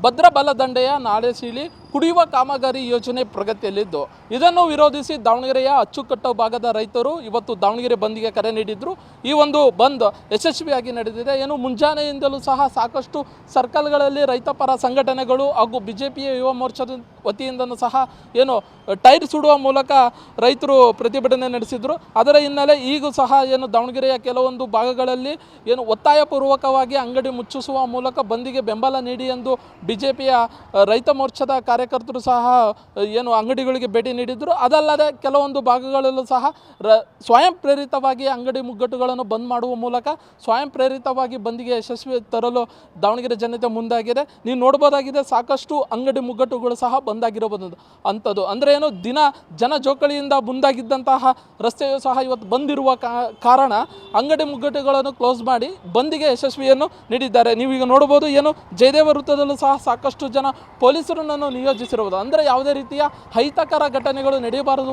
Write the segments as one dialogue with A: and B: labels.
A: ಭದ್ರ ಬಲದಂಡೆಯ ನಾಳೆಸೀಳಿ ಕುಡಿಯುವ ಕಾಮಗಾರಿ ಯೋಜನೆ ಪ್ರಗತಿಯಲ್ಲಿದ್ದು, ಇದನ್ನು ವಿರೋಧಿಸಿ ದಾವಣಗೆರೆಯ ಅಚ್ಚುಕಟ್ಟು ಭಾಗದ ರೈತರು ಇವತ್ತು ದಾವಣಗೆರೆ ಬಂದ್ಗೆ ಕರೆ ನೀಡಿದ್ರು. ಈ ಒಂದು ಬಂದ್ ಯಶಸ್ವಿಯಾಗಿ ನಡೆದಿದೆ. ಏನು ಮುಂಜಾನೆಯಿಂದಲೂ ಸಹ ಸಾಕಷ್ಟು ಸರ್ಕಲ್ಗಳಲ್ಲಿ ರೈತಪರ ಸಂಘಟನೆಗಳು ಹಾಗೂ ಬಿಜೆಪಿಯ ಯುವ ಮೋರ್ಚಾದ ವತಿಯಿಂದಲೂ ಸಹ ಏನು ಟೈರ್ ಸುಡುವ ಮೂಲಕ ರೈತರು ಪ್ರತಿಭಟನೆ ನಡೆಸಿದ್ರು. ಅದರ ಹಿನ್ನೆಲೆ ಈಗೂ ಸಹ ಏನು ದಾವಣಗೆರೆಯ ಕೆಲವೊಂದು ಭಾಗಗಳಲ್ಲಿ ಏನು ಒತ್ತಾಯಪೂರ್ವಕವಾಗಿ ಅಂಗಡಿ ಮುಚ್ಚಿಸುವ ಮೂಲಕ ಬಂದಿಗೆ ಬೆಂಬಲ ನೀಡಿ ಎಂದು ಬಿಜೆಪಿಯ ರೈತ ಮೋರ್ಚಾದ ಕಾರ್ಯಕರ್ತರು ಸಹ ಏನು ಅಂಗಡಿಗಳಿಗೆ ಭೇಟಿ ನೀಡಿದ್ರು. ಅದಲ್ಲದೆ ಕೆಲವೊಂದು ಭಾಗಗಳಲ್ಲೂ ಸಹ ರ, ಸ್ವಯಂ ಪ್ರೇರಿತವಾಗಿ ಅಂಗಡಿ ಮುಗ್ಗಟ್ಟುಗಳನ್ನು ಬಂದ್ ಮಾಡುವ ಮೂಲಕ ಸ್ವಯಂ ಪ್ರೇರಿತವಾಗಿ ಬಂದಿಗೆ ಯಶಸ್ವಿ ತರಲು ದಾವಣಗೆರೆ ಜನತೆ ಮುಂದಾಗಿದೆ. ನೀವು ನೋಡ್ಬೋದಾಗಿದೆ ಸಾಕಷ್ಟು ಅಂಗಡಿ ಮುಗ್ಗಟ್ಟುಗಳು ಸಹ ಬಂದಾಗಿರಬಹುದು ಅಂಥದ್ದು ಅಂದರೆ ಏನು, ದಿನ ಜನ ಜೋಕಳಿಯಿಂದ ಮುಂದಾಗಿದ್ದಂತಹ ರಸ್ತೆಯು ಸಹ ಇವತ್ತು ಬಂದಿರುವ ಕಾರಣ ಅಂಗಡಿ ಮುಗ್ಗಟ್ಟುಗಳನ್ನು ಕ್ಲೋಸ್ ಮಾಡಿ ಬಂದಿಗೆ ಯಶಸ್ವಿಯನ್ನು ನೀಡಿದ್ದಾರೆ. ನೀವೀಗ ನೋಡ್ಬೋದು ಏನು, ಜಯದೇವ ವೃತ್ತದಲ್ಲೂ ಸಹ ಸಾಕಷ್ಟು ಜನ ಪೊಲೀಸರನ್ನು ನಿಯೋಜಿಸಿರುವುದು. ಅಂದರೆ ಯಾವುದೇ ರೀತಿಯ ಅಹಿತಕರ ಘಟನೆಗಳು ನಡೆಯಬಾರದು,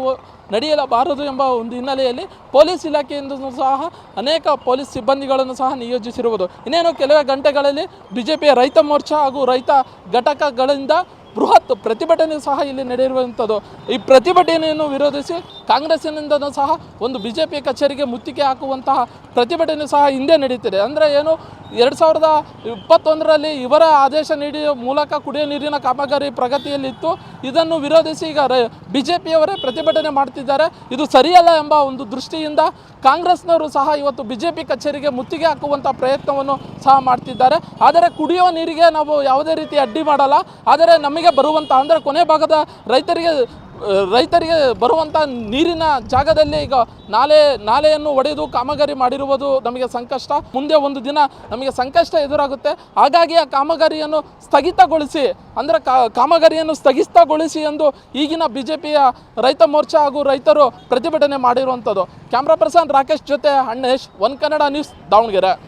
A: ನಡೆಯಲಬಾರದು ಎಂಬ ಒಂದು ಹಿನ್ನೆಲೆಯಲ್ಲಿ ಪೊಲೀಸ್ ಇಲಾಖೆಯಿಂದ ಸಹ ಅನೇಕ ಪೊಲೀಸ್ ಸಿಬ್ಬಂದಿಗಳನ್ನು ಸಹ ನಿಯೋಜಿಸಿರುವುದು. ಇನ್ನೇನು, ಕೆಲವೇ ಗಂಟೆಗಳಲ್ಲಿ ಬಿಜೆಪಿಯ ರೈತ ಮೋರ್ಚಾ ಹಾಗೂ ರೈತ ಘಟಕಗಳಿಂದ ಬೃಹತ್ ಪ್ರತಿಭಟನೆ ಸಹ ಇಲ್ಲಿ ನಡೆಯಿರುವಂಥದ್ದು ಈ ಪ್ರತಿಭಟನೆಯನ್ನು ವಿರೋಧಿಸಿ ಕಾಂಗ್ರೆಸ್ಸಿನಿಂದಲೂ ಸಹ ಒಂದು ಬಿ ಜೆ ಪಿ ಕಚೇರಿಗೆ ಮುತ್ತಿಗೆ ಹಾಕುವಂತಹ ಪ್ರತಿಭಟನೆ ಸಹ ಹಿಂದೆ ನಡೀತಿದೆ. ಅಂದರೆ ಏನು? ಎರಡು ಸಾವಿರದ ಇಪ್ಪತ್ತೊಂದರಲ್ಲಿ ಇವರ ಆದೇಶ ನೀಡಿ ಮೂಲಕ ಕುಡಿಯೋ ನೀರಿನ ಕಾಮಗಾರಿ ಪ್ರಗತಿಯಲ್ಲಿತ್ತು. ಇದನ್ನು ವಿರೋಧಿಸಿ ಈಗ ಬಿ ಜೆ ಪಿಯವರೇ ಪ್ರತಿಭಟನೆ ಮಾಡ್ತಿದ್ದಾರೆ. ಇದು ಸರಿಯಲ್ಲ ಎಂಬ ಒಂದು ದೃಷ್ಟಿಯಿಂದ ಕಾಂಗ್ರೆಸ್ನವರು ಸಹ ಇವತ್ತು ಬಿ ಜೆ ಪಿ ಕಚೇರಿಗೆ ಮುತ್ತಿಗೆ ಹಾಕುವಂಥ ಪ್ರಯತ್ನವನ್ನು ಸಹ ಮಾಡ್ತಿದ್ದಾರೆ. ಆದರೆ ಕುಡಿಯುವ ನೀರಿಗೆ ನಾವು ಯಾವುದೇ ರೀತಿ ಅಡ್ಡಿ ಮಾಡಲ್ಲ. ಆದರೆ ನಮಗೆ ಬರುವಂಥ ಅಂದರೆ ಕೊನೆ ಭಾಗದ ರೈತರಿಗೆ ರೈತರಿಗೆ ಬರುವಂಥ ನೀರಿನ ಜಾಗದಲ್ಲಿ ಈಗ ನಾಲೆ, ನಾಲೆಯನ್ನು ಒಡೆದು ಕಾಮಗಾರಿ ಮಾಡಿರುವುದು ನಮಗೆ ಸಂಕಷ್ಟ. ಮುಂದೆ ಒಂದು ದಿನ ನಮಗೆ ಸಂಕಷ್ಟ ಎದುರಾಗುತ್ತೆ. ಹಾಗಾಗಿ ಆ ಕಾಮಗಾರಿಯನ್ನು ಸ್ಥಗಿತಗೊಳಿಸಿ, ಅಂದರೆ ಕಾಮಗಾರಿಯನ್ನು ಸ್ಥಗಿತಗೊಳಿಸಿ ಎಂದು ಈಗಿನ ಬಿ ಜೆ ರೈತ ಮೋರ್ಚಾ ಹಾಗೂ ರೈತರು ಪ್ರತಿಭಟನೆ ಮಾಡಿರುವಂಥದ್ದು. ಕ್ಯಾಮ್ರಾ ಪರ್ಸನ್ ರಾಕೇಶ್ ಜೊತೆ ಅಣ್ಣೇಶ್, ಒನ್ ಕನ್ನಡ ನ್ಯೂಸ್ ದಾವಣಗೆರೆ.